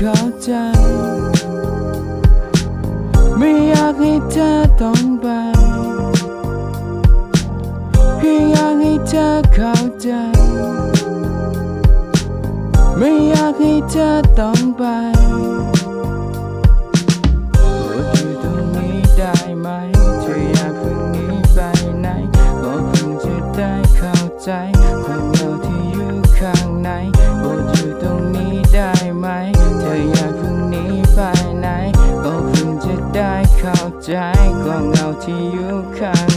ข้าใจ ไม่อยากให้เธอต้องไปแค่อยากให้เธอเข้าใจ ไม่อยากให้เธอต้องไปใจคนเราที่อยู่ข้างในโปรอยู่ตรงนี้ได้ไหม อยากพิ่งนี้ไปไหนก็เพิ่งจะได้เข้าใจความเงาที่อยู่ข้าง